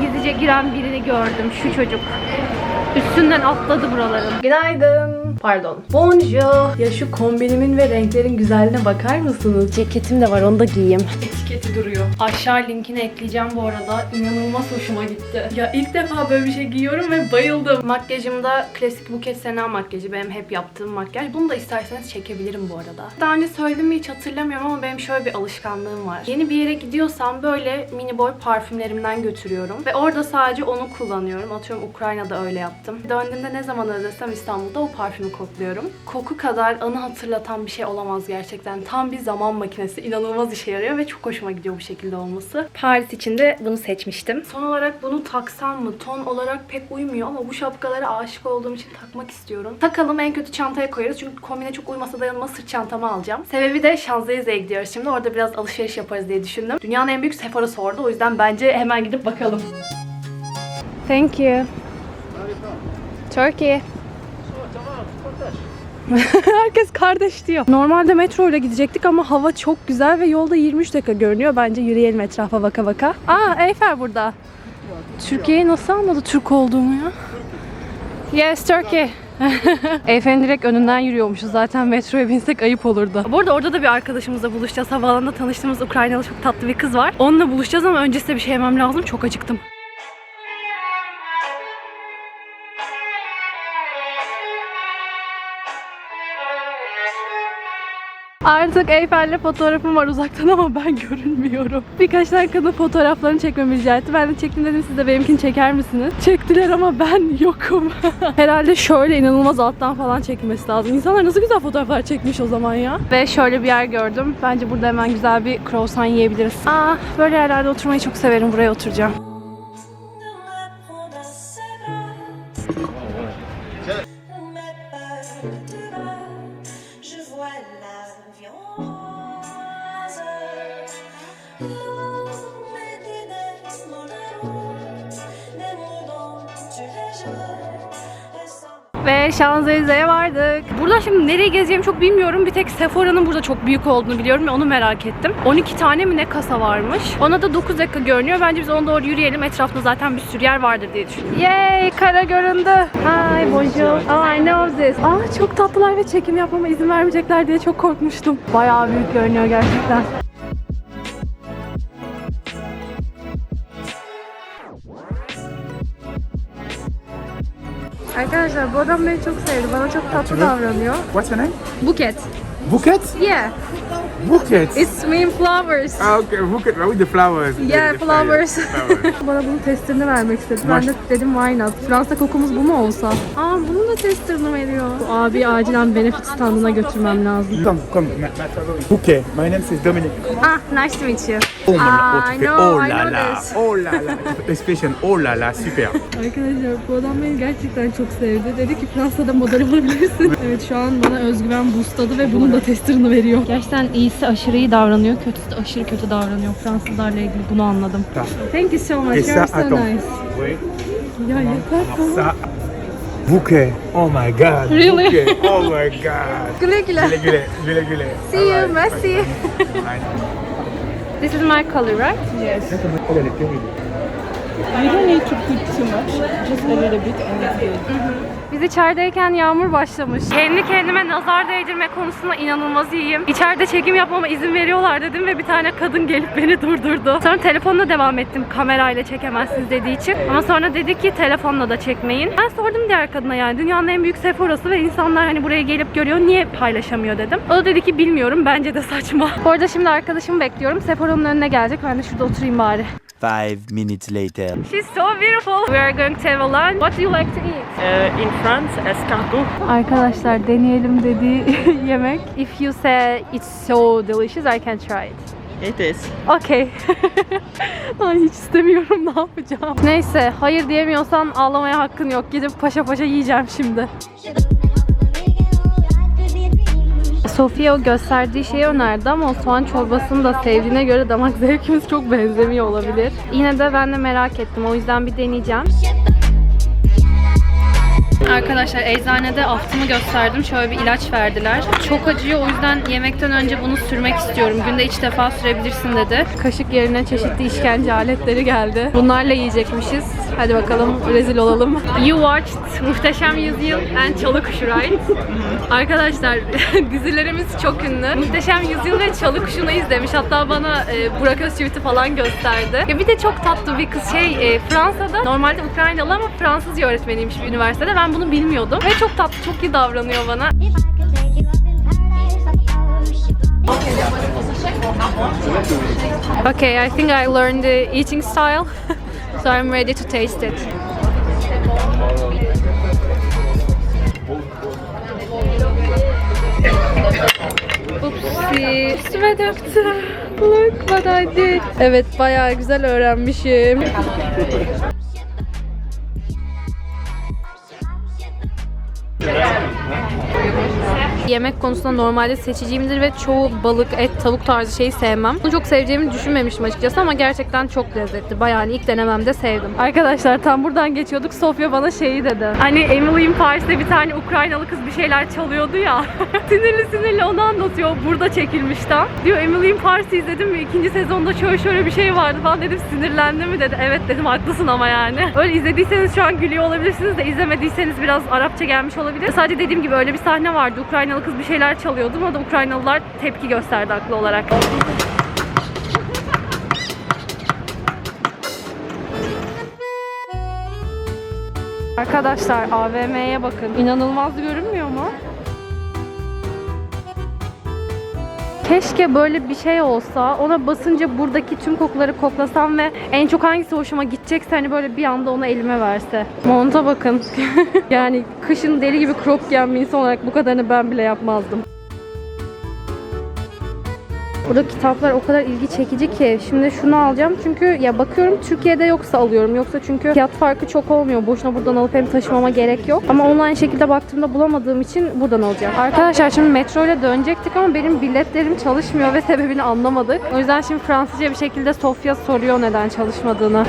gizlice giren birini gördüm. Şu çocuk. Üstünden atladı buraların. Günaydın. Pardon. Bonjour. Ya şu kombinimin ve renklerin güzelliğine bakar mısınız? Ceketim de var onu da giyeyim. Etiketi duruyor. Aşağı linkini ekleyeceğim bu arada. İnanılmaz hoşuma gitti. Ya ilk defa böyle bir şey giyiyorum ve bayıldım. Makyajımda klasik Buket Sena makyajı. Benim hep yaptığım makyaj. Bunu da isterseniz çekebilirim bu arada. Daha önce söyledim mi hiç hatırlamıyorum ama benim şöyle bir alışkanlığım var. Yeni bir yere gidiyorsam böyle mini boy parfümlerimden götürüyorum. Ve orada sadece onu kullanıyorum. Atıyorum Ukrayna'da öyle yaptım. Döndüğümde ne zaman özlesem İstanbul'da o parfümü kokluyorum. Koku kadar anı hatırlatan bir şey olamaz gerçekten. Tam bir zaman makinesi. İnanılmaz işe yarıyor ve çok hoşuma gidiyor bu şekilde olması. Paris için de bunu seçmiştim. Son olarak bunu taksam mı? Ton olarak pek uymuyor ama bu şapkalara aşık olduğum için takmak istiyorum. Takalım en kötü çantaya koyarız. Çünkü kombine çok uymasa da yanıma sırt çantamı alacağım. Sebebi de Şanzelize'ye gidiyoruz şimdi. Orada biraz alışveriş yaparız diye düşündüm. Dünyanın en büyük Sephora'sı orada. O yüzden bence hemen gidip bakalım. Thank you. Turkey. Herkes kardeş diyor. Normalde metro ile gidecektik ama hava çok güzel ve yolda 23 dakika görünüyor. Bence yürüyelim etrafa baka baka. Aa Eyfel burada. Türkiye'yi nasıl anladı Türk olduğumu ya? Yes, Turkey. Eyfel'in direkt önünden yürüyormuşuz. Zaten metroya binsek ayıp olurdu. Bu arada orada da bir arkadaşımızla buluşacağız. Havaalanında tanıştığımız Ukraynalı çok tatlı bir kız var. Onunla buluşacağız ama öncesinde bir şey yemem lazım. Çok acıktım. Artık Eyfel'le fotoğrafım var uzaktan ama ben görünmüyorum. Birkaç tane kadın fotoğraflarını çekmemi rica etti. Ben de çektim dedim siz de benimkini çeker misiniz? Çektiler ama ben yokum. Herhalde şöyle inanılmaz alttan falan çekilmesi lazım. İnsanlar nasıl güzel fotoğraflar çekmiş o zaman ya. Ve şöyle bir yer gördüm. Bence burada hemen güzel bir croissant yiyebiliriz. Aa böyle yerlerde oturmayı çok severim. Buraya oturacağım. Ve Şanzelize'ye vardık. Burada şimdi nereye gezeceğimi çok bilmiyorum. Bir tek Sephora'nın burada çok büyük olduğunu biliyorum ve onu merak ettim. 12 tane mi ne kasa varmış. Ona da 9 dakika görünüyor. Bence biz ona doğru yürüyelim. Etrafta zaten bir sürü yer vardır diye düşünüyorum. Yay! Kara göründü. Hi, bonjour. Oh, I know this. Aa, çok tatlılar ve çekim yapmama izin vermeyecekler diye çok korkmuştum. Bayağı büyük görünüyor gerçekten. Arkadaşlar bu adam beni çok sevdi. Bana çok tatlı davranıyor. What's your name? Buket. Buket? Yeah, Buket. it's mean flowers. Ah, okay, Buket. With the flowers. Yeah, the flowers. flowers. Bana bunun testlerini vermek istedi. Ben de dedim why not? Fransa kokumuz bu mu olsa? Aa bunun da testlerini veriyor. Bu abi acilen benefit standına götürmem lazım. come, come. Buket. My name is Dominic. Ah, nice to meet you. Oh, Ah, my I know, oh I la know la. this. Oh la la. Expression. Oh la la. Super. Arkadaşlar bu adam beni gerçekten çok sevdi. Dedi ki Fransa'da model olabilirsin. evet şu an bana özgüven boostladı ve bunun da testlerini veriyor. Gerçekten iyisi aşırı iyi davranıyor, kötüsü de aşırı kötü davranıyor. Fransızlarla ilgili bunu anladım. Thank you so much. You're so nice. Ya yeter tamam. Buket. Oh my God. Really? Buket. Oh my God. Güle güle. Güle güle. Güle güle. See you, merci. This is my color, right? Yes. You don't need to put too much, just a little bit and it's good. Biz içerideyken yağmur başlamış. Kendi kendime nazar değdirme konusunda inanılmaz iyiyim. İçeride çekim yapmama izin veriyorlar dedim ve bir tane kadın gelip beni durdurdu. Sonra telefonla devam ettim kamerayla çekemezsiniz dediği için. Ama sonra dedi ki telefonla da çekmeyin. Ben sordum diğer kadına yani dünyanın en büyük Sephora'sı ve insanlar hani buraya gelip görüyor niye paylaşamıyor dedim. O da dedi ki bilmiyorum bence de saçma. Bu arada şimdi arkadaşımı bekliyorum. Sephora'nın önüne gelecek. Ben de şurada oturayım bari. Five minutes later. She's so beautiful. We are going to have a lunch. What do you like to eat? Uh, in France, escargot. Arkadaşlar deneyelim dediği yemek. If you say it's so delicious, I can try it. It is. Okay. Ay hiç istemiyorum ne yapacağım. Neyse hayır diyemiyorsan ağlamaya hakkın yok. Gidip paşa paşa yiyeceğim şimdi. Sofia o gösterdiği şeyi önerdi ama o soğan çorbasını da sevdiğine göre damak zevkimiz çok benzemiyor olabilir. Yine de ben de merak ettim o yüzden bir deneyeceğim. Arkadaşlar eczanede aftımı gösterdim. Şöyle bir ilaç verdiler. Çok acıyor o yüzden yemekten önce bunu sürmek istiyorum. Günde üç defa sürebilirsin dedi. Kaşık yerine çeşitli işkence aletleri geldi. Bunlarla yiyecekmişiz. Hadi bakalım rezil olalım. You watched Muhteşem Yüzyıl and Çalı Kuşu? Arkadaşlar dizilerimiz çok ünlü. Muhteşem Yüzyıl ve Çalı Kuşu'nu izlemiş. Hatta bana e, Burak Özçivit'i falan gösterdi. Ya bir de çok tatlı bir kız şey e, Fransa'da normalde Ukraynalı ama Fransızca öğretmeniymiş bir üniversitede. Ben bunu bilmiyordum. Ve çok tatlı, çok iyi davranıyor bana. Okay, I think I learned the eating style. so I'm ready to taste it. Upsi, üstüme döktü. Look what I did. Evet, bayağı güzel öğrenmişim. Thank you. Yemek konusunda normalde seçiciyimdir ve çoğu balık, et, tavuk tarzı şeyi sevmem. Bunu çok seveceğimi düşünmemiştim açıkçası ama gerçekten çok lezzetli. Bayağı hani ilk denememde sevdim. Arkadaşlar tam buradan geçiyorduk. Sofya bana şeyi dedi. Hani Emily in Paris'te bir tane Ukraynalı kız bir şeyler çalıyordu ya. sinirli sinirli onu anlatıyor. Burada çekilmiş tam. Diyor Emily in Paris'i izledim mi? İkinci sezonda şöyle şöyle bir şey vardı falan dedim. Sinirlendi mi dedi. Evet dedim haklısın ama yani. Öyle izlediyseniz şu an gülüyor olabilirsiniz de izlemediyseniz biraz Arapça gelmiş olabilir. Sadece dediğim gibi öyle bir sahne vardı. Ukraynalı kız bir şeyler çalıyordu. Ona da Ukraynalılar tepki gösterdi haklı olarak. Arkadaşlar AVM'ye bakın. İnanılmaz görünmüyor mu? Keşke böyle bir şey olsa. Ona basınca buradaki tüm kokuları koklasam ve en çok hangisi hoşuma gidecekse hani böyle bir anda onu elime verse. Monta bakın. yani kışın deli gibi crop giyen bir insan olarak bu kadarını ben bile yapmazdım. Burada kitaplar o kadar ilgi çekici ki. Şimdi şunu alacağım çünkü ya bakıyorum Türkiye'de yoksa alıyorum. Yoksa çünkü fiyat farkı çok olmuyor. Boşuna buradan alıp hem taşımama gerek yok. Ama online şekilde baktığımda bulamadığım için buradan alacağım. Arkadaşlar şimdi metro ile dönecektik ama benim biletlerim çalışmıyor ve sebebini anlamadık. O yüzden şimdi Fransızca bir şekilde Sofya soruyor neden çalışmadığını.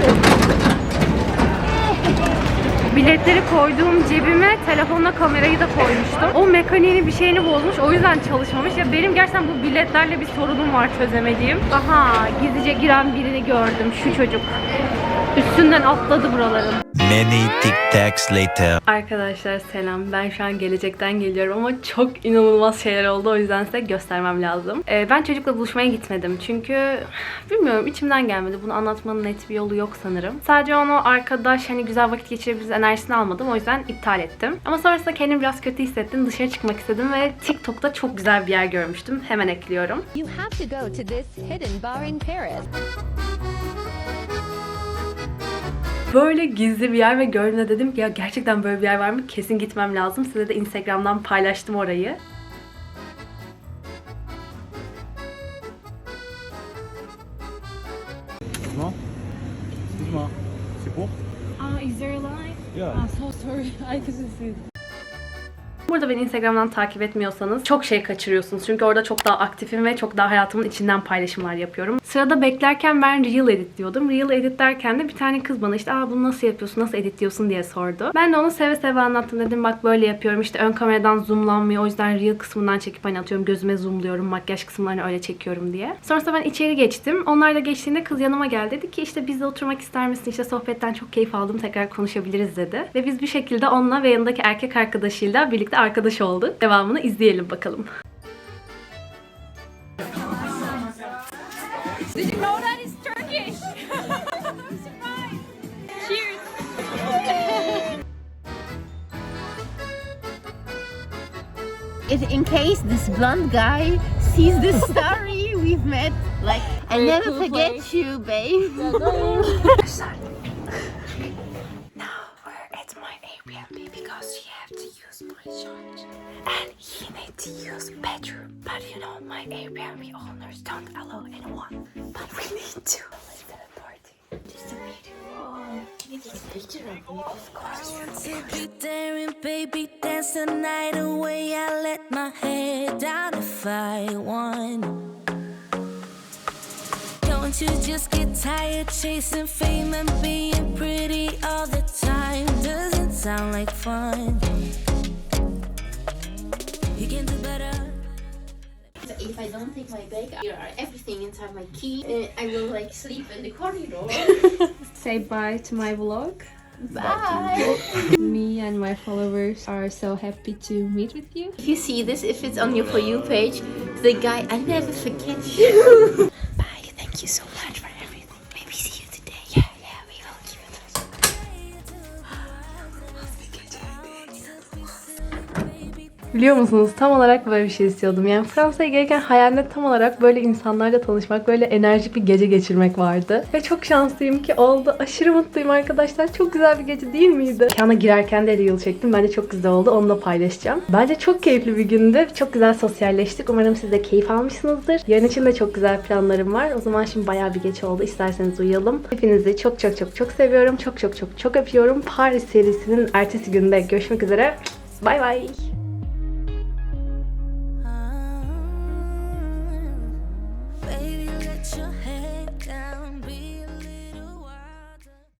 Biletleri koyduğum cebime telefonla kamerayı da koymuştum. O mekaniğini bir şeyini bozmuş. O yüzden çalışmamış. Ya benim gerçekten bu biletlerle bir sorunum var çözemediğim. Aha gizlice giren birini gördüm. Şu çocuk. Üstünden atladı buraların. Many tic tacs later. Arkadaşlar selam. Ben şu an gelecekten geliyorum ama çok inanılmaz şeyler oldu. O yüzden size göstermem lazım. Ee, ben çocukla buluşmaya gitmedim. Çünkü bilmiyorum içimden gelmedi. Bunu anlatmanın net bir yolu yok sanırım. Sadece onu arkadaş hani güzel vakit geçirebiliriz enerjisini almadım. O yüzden iptal ettim. Ama sonrasında kendimi biraz kötü hissettim. Dışarı çıkmak istedim ve TikTok'ta çok güzel bir yer görmüştüm. Hemen ekliyorum. You have to go to this hidden bar in Paris. Böyle gizli bir yer ve gördüğümde dedim ki ya gerçekten böyle bir yer var mı? Kesin gitmem lazım. Size de Instagram'dan paylaştım orayı. C'est pour Ah, is there a line? Yeah. I'm so sorry. I couldn't see it. Burada beni Instagram'dan takip etmiyorsanız çok şey kaçırıyorsunuz. Çünkü orada çok daha aktifim ve çok daha hayatımın içinden paylaşımlar yapıyorum. Sırada beklerken ben Reel Edit diyordum. Reel Edit derken de bir tane kız bana işte Aa, bunu nasıl yapıyorsun, nasıl editliyorsun diye sordu. Ben de onu seve seve anlattım. Dedim bak böyle yapıyorum. İşte ön kameradan zoomlanmıyor. O yüzden Reel kısmından çekip hani atıyorum gözüme zoomluyorum. Makyaj kısımlarını öyle çekiyorum diye. Sonrasında ben içeri geçtim. Onlar da geçtiğinde kız yanıma geldi. Dedi ki işte bizle oturmak ister misin? İşte sohbetten çok keyif aldım. Tekrar konuşabiliriz dedi. Ve biz bir şekilde onunla ve yanındaki erkek arkadaşıyla birlikte arkadaş olduk. Devamını izleyelim bakalım. If in case this blonde guy sees this story we've met, like I never forget you, babe. charge. And he need to use bedroom. But you know, my Airbnb owners don't allow anyone. But we need to. Let's have a party. Just a. Oh, you need a picture of me. Of course. to be daring, baby, dance the night away. I let my head down if I want. Don't you just get tired chasing fame and being pretty all the time? Doesn't sound like fun. If I don't take my bag, there are everything inside my key. Uh, I will like sleep in the corridor. Say bye to my vlog. Bye. Me and my followers are so happy to meet with you. If you see this, if it's on your For You page, the guy, I never forget you. Biliyor musunuz tam olarak böyle bir şey istiyordum. Yani Fransa'ya gelirken hayalimde tam olarak böyle insanlarla tanışmak, böyle enerjik bir gece geçirmek vardı. Ve çok şanslıyım ki oldu. Aşırı mutluyum arkadaşlar. Çok güzel bir gece değil miydi? Mekana girerken de reel çektim. Bence çok güzel oldu. Onu da paylaşacağım. Bence çok keyifli bir gündü. Çok güzel sosyalleştik. Umarım siz de keyif almışsınızdır. Yarın için de çok güzel planlarım var. O zaman şimdi bayağı bir geç oldu. İsterseniz uyuyalım. Hepinizi çok çok çok çok seviyorum. Çok çok çok çok öpüyorum. Paris serisinin ertesi günde görüşmek üzere. Bay bay.